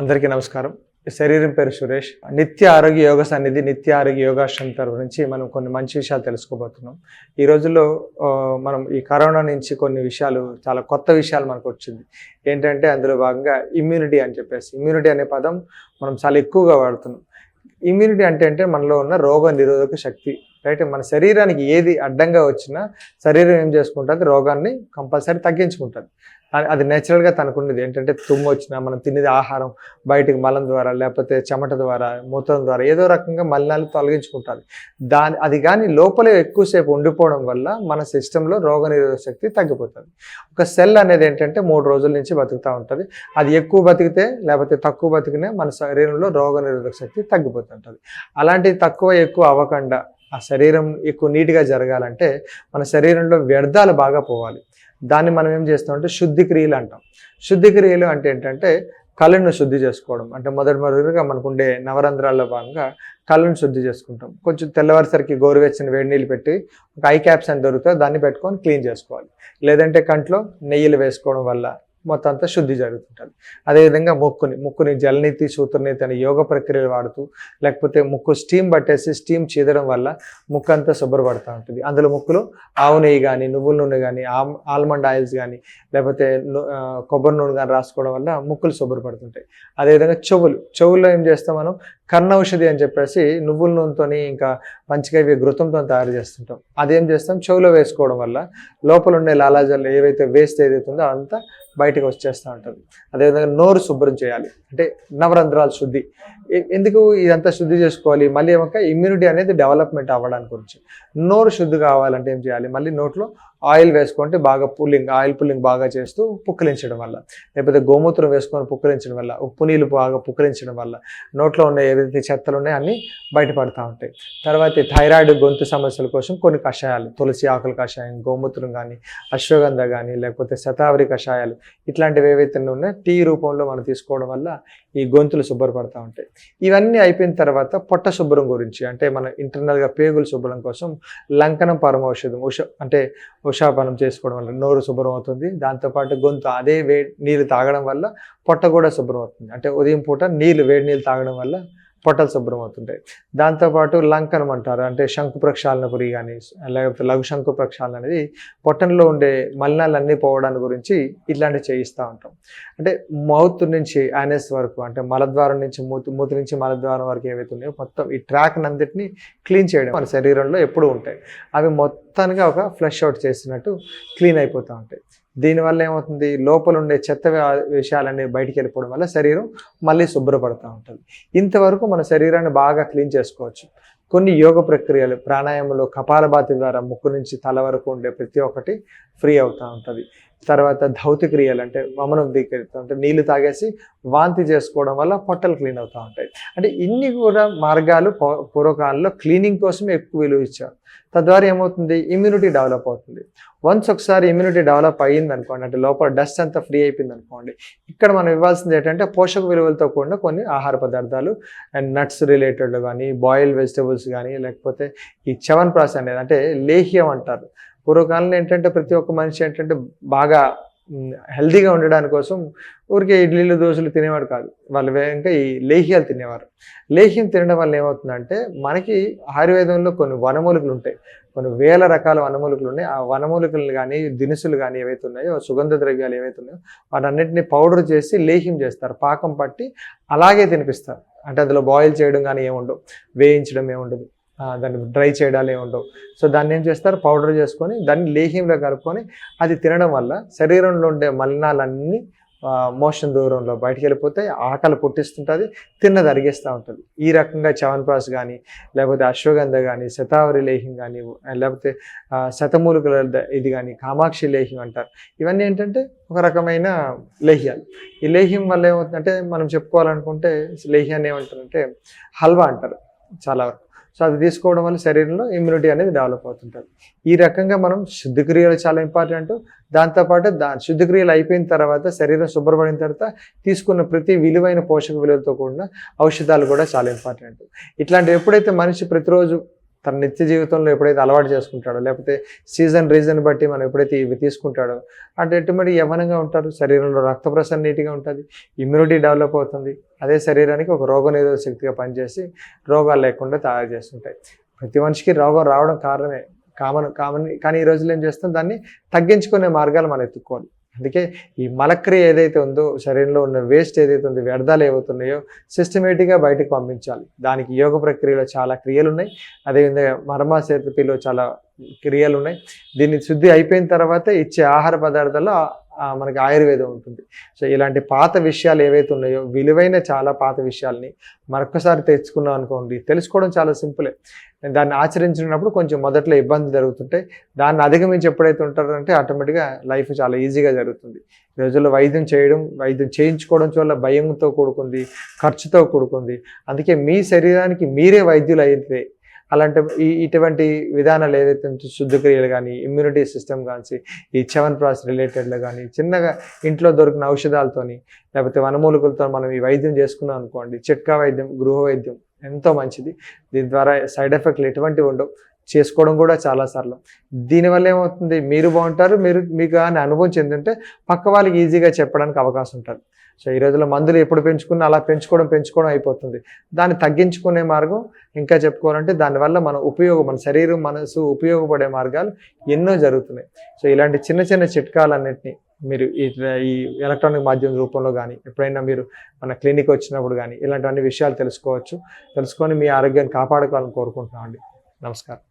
అందరికీ నమస్కారం. శరీరం పేరు సురేష్. నిత్య ఆరోగ్య యోగ సన్నిధి నిత్య ఆరోగ్య యోగాశ్రమం తరపు నుంచి మనం కొన్ని మంచి విషయాలు తెలుసుకోబోతున్నాం. ఈ రోజుల్లో మనం ఈ కరోనా నుంచి కొన్ని విషయాలు చాలా కొత్త విషయాలు మనకు వచ్చింది. ఏంటంటే అందులో భాగంగా ఇమ్యూనిటీ అని చెప్పేసి. ఇమ్యూనిటీ అనే పదం మనం చాలా ఎక్కువగా వాడుతున్నాం. ఇమ్యూనిటీ అంటే అంటే మనలో ఉన్న రోగ నిరోధక శక్తి. రైట్ మన శరీరానికి ఏది అడ్డంగా వచ్చినా శరీరం ఏం చేసుకుంటుంది? రోగాన్ని కంపల్సరీ తగ్గించుకుంటుంది. అది- అది నేచురల్గా తనకున్నది ఏంటంటే తుమ్ము వచ్చినా మనం తినేది ఆహారం బయటికి మలం ద్వారా లేకపోతే చెమట ద్వారా మూత్రం ద్వారా ఏదో రకంగా మలినాలు తొలగించుకుంటుంది. దాని అది కానీ లోపలే ఎక్కువసేపు ఉండిపోవడం వల్ల మన సిస్టంలో రోగనిరోధక శక్తి తగ్గిపోతుంది. ఒక సెల్ అనేది ఏంటంటే మూడు రోజుల నుంచి బతుకుతూ ఉంటుంది. అది ఎక్కువ బతికితే లేకపోతే తక్కువ బతికినా మన శరీరంలో రోగనిరోధక శక్తి తగ్గిపోతుంటుంది. అలాంటి తక్కువ ఎక్కువ అవ్వకుండా ఆ శరీరం ఎక్కువ నీట్గా జరగాలంటే మన శరీరంలో వ్యర్థాలు బాగా పోవాలి. దాన్ని మనం ఏం చేస్తామంటే శుద్ధి క్రియలు అంటాం. శుద్ధి క్రియలు అంటే ఏంటంటే కళ్ళను శుద్ధి చేసుకోవడం. అంటే మొదటి మొదటిగా మనకుండే నవరంధ్రాల్లో భాగంగా కళ్ళను శుద్ధి చేసుకుంటాం. కొంచెం తెల్లవారిసరికి గోరువెచ్చని వేడి నీళ్ళు పెట్టి ఒక ఐ క్యాప్స్ అని దొరుకుతుంది దాన్ని పెట్టుకొని క్లీన్ చేసుకోవాలి. లేదంటే కంట్లో నెయ్యిలు వేసుకోవడం వల్ల మొత్తం అంతా శుద్ధి జరుగుతుంటుంది. అదేవిధంగా ముక్కుని ముక్కుని జలనీతి సూత్రనీతి అనే యోగ ప్రక్రియలు వాడుతూ లేకపోతే ముక్కు స్టీమ్ పట్టేసి స్టీమ్ చీదడం వల్ల ముక్కు అంతా శుభ్రపడుతూ ఉంటుంది. అందులో ముక్కులో ఆవు నెయ్యి కానీ నువ్వుల నూనె కానీ ఆల్మండ్ ఆయిల్స్ కానీ లేకపోతే కొబ్బరి నూనె కానీ రాసుకోవడం వల్ల ముక్కులు శుభ్రపడుతుంటాయి. అదేవిధంగా చెవులు చెవుల్లో ఏం చేస్తాం మనం? కర్ణ ఔషధి అని చెప్పేసి నువ్వుల నూనెతోని ఇంకా పంచకవ్య ఘృతంతో తయారు చేస్తుంటాం. అదేం చేస్తాం? చెవులో వేసుకోవడం వల్ల లోపల ఉండే లాలాజాలు ఏవైతే వేస్ట్ ఏదైతే ఉందో అంతా బయటకు వచ్చేస్తూ ఉంటుంది. అదేవిధంగా నోరు శుభ్రం చేయాలి. అంటే నవరంధ్రాలు శుద్ధి. ఎందుకు ఇదంతా శుద్ధి చేసుకోవాలి? మళ్ళీ ఏమక్క ఇమ్యూనిటీ అనేది డెవలప్మెంట్ అవ్వడానికి గురించి. నోరు శుద్ధి కావాలంటే ఏం చేయాలి? మళ్ళీ నోట్లో ఆయిల్ వేసుకుంటే బాగా పుల్లింగ్ ఆయిల్ పుల్లింగ్ బాగా చేస్తూ పుక్కిలించడం వల్ల. లేకపోతే గోమూత్రం వేసుకొని పుక్కిలించడం వల్ల ఉప్పు నీళ్ళు బాగా పుక్కిలించడం వల్ల. నోట్లో ఉన్న ఏదైతే చెత్తలు ఉన్నాయో అన్నీ బయటపడతా ఉంటాయి. తర్వాత థైరాయిడ్ గొంతు సమస్యల కోసం కొన్ని కషాయాలు తులసి ఆకుల కషాయం గోమూత్రం కానీ అశ్వగంధ కానీ లేకపోతే శతావరి కషాయాలు ఇట్లాంటివి ఏవైతే ఉన్నాయో టీ రూపంలో మనం తీసుకోవడం వల్ల ఈ గొంతులు శుభ్రపడతా ఉంటాయి. ఇవన్నీ అయిపోయిన తర్వాత పొట్ట శుభ్రం గురించి అంటే మన ఇంటర్నల్గా పేగులు శుభ్రం కోసం లంకనం పరమౌషధం ఉష అంటే ఉషాపనం చేసుకోవడం వల్ల నోరు శుభ్రం అవుతుంది. దాంతోపాటు గొంతు అదే వే నీళ్ళు తాగడం వల్ల పొట్ట కూడా శుభ్రం అవుతుంది. అంటే ఉదయం పూట నీళ్ళు వేడి నీళ్ళు తాగడం వల్ల పొట్టలు శుభ్రం అవుతుంటాయి. దాంతోపాటు లంకనం అంటారు. అంటే శంకు ప్రక్షాళన గురి కానీ లేకపోతే లఘు శంకు ప్రక్షాళన అనేది పొట్టంలో ఉండే మలినాలన్నీ పోవడానికి గురించి ఇట్లాంటివి చేయిస్తూ ఉంటాం. అంటే మౌత్ నుంచి ఆనెస్ వరకు అంటే మలద్వారం నుంచి మూతి మూతి నుంచి మలద్వారం వరకు ఏవైతే ఉన్నాయో మొత్తం ఈ ట్రాక్ నందిటిని క్లీన్ చేయడం మన శరీరంలో ఎప్పుడూ ఉంటాయి. అవి మొత్తానికి ఒక ఫ్లష్ అవుట్ చేసినట్టు క్లీన్ అయిపోతూ ఉంటాయి. దీనివల్ల ఏమవుతుంది? లోపల ఉండే చెత్త విషయాలన్నీ బయటికి వెళ్ళిపోవడం వల్ల శరీరం మళ్ళీ శుభ్రపడుతూ ఉంటుంది. ఇంతవరకు మన శరీరాన్ని బాగా క్లీన్ చేసుకోవచ్చు. కొన్ని యోగ ప్రక్రియలు ప్రాణాయామంలో కపాలభాతి ద్వారా ముక్కు నుంచి తల వరకు ఉండే ప్రతి ఒక్కటి ఫ్రీ అవుతూ ఉంటుంది. తర్వాత ధౌతి క్రియలు అంటే వమనం దిక్కెళ్తూ అంటే నీళ్ళు తాగేసి వాంతి చేసుకోవడం వల్ల పొట్టలు క్లీన్ అవుతూ ఉంటాయి. అంటే ఇన్ని కూడా మార్గాలు పూర్వకాలంలో క్లీనింగ్ కోసమే ఎక్కువ విలువ ఇచ్చారు. తద్వారా ఏమవుతుంది? ఇమ్యూనిటీ డెవలప్ అవుతుంది. వన్స్ ఒకసారి ఇమ్యూనిటీ డెవలప్ అయ్యింది అనుకోండి అంటే లోపల డస్ట్ అంతా ఫ్రీ అయిపోయింది అనుకోండి ఇక్కడ మనం ఇవ్వాల్సింది ఏంటంటే పోషక విలువలతో కూడిన కొన్ని ఆహార పదార్థాలు అండ్ నట్స్ రిలేటెడ్ కానీ బాయిల్డ్ వెజిటబుల్స్ కానీ లేకపోతే ఈ చవన్ ప్రాస్ అనేది అంటే లేహ్యం అంటారు. పూర్వకాలంలో ఏంటంటే ప్రతి ఒక్క మనిషి ఏంటంటే బాగా హెల్దీగా ఉండడానికి కోసం ఊరికే ఇడ్లీలు దోశలు తినేవాడు కాదు. వాళ్ళు ఇంకా ఈ లేహ్యాలు తినేవారు. లేహ్యం తినడం వల్ల ఏమవుతుందంటే మనకి ఆయుర్వేదంలో కొన్ని వనమూలికలు ఉంటాయి. కొన్ని వేల రకాల వనమూలికలు ఉన్నాయి. ఆ వనమూలికలు కానీ దినుసులు కానీ ఏవైతే ఉన్నాయో సుగంధ ద్రవ్యాలు ఏవైతే ఉన్నాయో వాటన్నిటిని పౌడర్ చేసి లేహ్యం చేస్తారు. పాకం పట్టి అలాగే తినిపిస్తారు. అంటే అందులో బాయిల్ చేయడం కానీ ఏముండవు. వేయించడం ఏముండదు. దాన్ని డ్రై చేయడాలు ఏముండవు సో దాన్ని ఏం చేస్తారు? పౌడర్ చేసుకొని దాన్ని లేహ్యంలో కలుపుకొని అది తినడం వల్ల శరీరంలో ఉండే మలినాలన్నీ మోషన్ దూరంలో బయటికి వెళ్ళిపోతే ఆకలి పుట్టిస్తుంటుంది తిన్నది అరిగేస్తూ ఉంటుంది. ఈ రకంగా చవన్ప్రాస్ కానీ లేకపోతే అశ్వగంధ కానీ శతావరి లేహ్యం కానీ లేకపోతే ఆ, శతమూలికల ద- ఇది కానీ కామాక్షి లేహ్యం అంటారు. ఇవన్నీ ఏంటంటే ఒక రకమైన లేహ్యాలు. ఈ లేహ్యం వల్ల ఏమవుతుందంటే మనం చెప్పుకోవాలనుకుంటే లేహ్యాన్ని ఏమంటారంటే హల్వా అంటారు చాలా వరకు. సో అది తీసుకోవడం వల్ల శరీరంలో ఇమ్యూనిటీ అనేది డెవలప్ అవుతుంటుంది. ఈ రకంగా మనం శుద్ధిక్రియలు చాలా ఇంపార్టెంట్ దాంతోపాటు దా శుద్ధిక్రియలు అయిపోయిన తర్వాత శరీరం శుభ్రపడిన తర్వాత తీసుకున్న ప్రతి విలువైన పోషక విలువలతో కూడిన ఔషధాలు కూడా చాలా ఇంపార్టెంట్ ఇట్లాంటి ఎప్పుడైతే మనిషి ప్రతిరోజు తన నిత్య జీవితంలో ఎప్పుడైతే అలవాటు చేసుకుంటాడో లేకపోతే సీజన్ రీజన్ బట్టి మనం ఎప్పుడైతే ఇవి తీసుకుంటాడో అంటే ఎటువంటి యవనంగా ఉంటారు శరీరంలో రక్త ప్రసరణ నీట్గా ఉంటుంది ఇమ్యూనిటీ డెవలప్ అవుతుంది అదే శరీరానికి ఒక రోగనిరోధక శక్తిగా పనిచేసి రోగాలు లేకుండా తయారు చేస్తుంటాయి. ప్రతి మనిషికి రోగం రావడం కారణమే కామన్ కామన్ కానీ ఈ రోజుల్లో ఏం చేస్తాం? దాన్ని తగ్గించుకునే మార్గాలు మనం ఎత్తుక్కోవాలి అందుకే ఈ మలక్రియ ఏదైతే ఉందో శరీరంలో ఉన్న వేస్ట్ ఏదైతే ఉందో వ్యర్థాలు ఏవవుతున్నాయో సిస్టమేటిక్గా బయటకు పంపించాలి. దానికి యోగ ప్రక్రియలో చాలా క్రియలు ఉన్నాయి. అదేవిధంగా మర్మ చాలా క్రియలు ఉన్నాయి. దీన్ని శుద్ధి అయిపోయిన తర్వాత ఇచ్చే ఆహార పదార్థాల్లో మనకి ఆయుర్వేదం ఉంటుంది. సో ఇలాంటి పాత విషయాలు ఏవైతే ఉన్నాయో విలువైన చాలా పాత విషయాల్ని మరొకసారి తెచ్చుకున్నాం అనుకోండి తెలుసుకోవడం చాలా సింపులే. దాన్ని ఆచరించినప్పుడు కొంచెం మొదట్లో ఇబ్బంది జరుగుతుంటాయి దాన్ని అధిగమించి ఎప్పుడైతే ఉంటారంటే ఆటోమేటిక్గా లైఫ్ చాలా ఈజీగా జరుగుతుంది. ఈ రోజుల్లో వైద్యం చేయడం వైద్యం చేయించుకోవడం వల్ల భయంతో కూడుకుంది ఖర్చుతో కూడుకుంది. అందుకే మీ శరీరానికి మీరే వైద్యులు అయితే అలాంటి ఈ ఇటువంటి విధానాలు ఏదైతే శుద్ధక్రియలు కానీ ఇమ్యూనిటీ సిస్టమ్ కానీ ఈ చవన్ ప్రాస్ రిలేటెడ్లో కానీ చిన్నగా ఇంట్లో దొరికిన ఔషధాలతోని లేకపోతే వనమూలికలతో మనం ఈ వైద్యం చేసుకున్నాం అనుకోండి చిట్కా వైద్యం గృహ వైద్యం ఎంతో మంచిది. దీని ద్వారా సైడ్ ఎఫెక్ట్లు ఎటువంటివి ఉండవు. చేసుకోవడం కూడా చాలా సరళం. దీనివల్ల ఏమవుతుంది? మీరు బాగుంటారు మీరు మీకు కానీ అనుభవం చెందింటే పక్క వాళ్ళకి ఈజీగా చెప్పడానికి అవకాశం ఉంటుంది. సో ఈ రోజుల్లో మందులు ఎప్పుడు పెంచుకున్నా అలా పెంచుకోవడం పెంచుకోవడం అయిపోతుంది. దాన్ని తగ్గించుకునే మార్గం ఇంకా చెప్పుకోవాలంటే దానివల్ల మన ఉపయోగం మన శరీరం మనసు ఉపయోగపడే మార్గాలు ఎన్నో జరుగుతున్నాయి. సో ఇలాంటి చిన్న చిన్న చిట్కాలన్నింటినీ మీరు ఈ ఈ ఎలక్ట్రానిక్ మాధ్యమం రూపంలో కానీ ఎప్పుడైనా మీరు మన క్లినిక్ వచ్చినప్పుడు కానీ ఇలాంటివన్నీ విషయాలు తెలుసుకోవచ్చు. తెలుసుకొని మీ ఆరోగ్యాన్ని కాపాడుకోవాలని కోరుకుంటున్నామండి. నమస్కారం.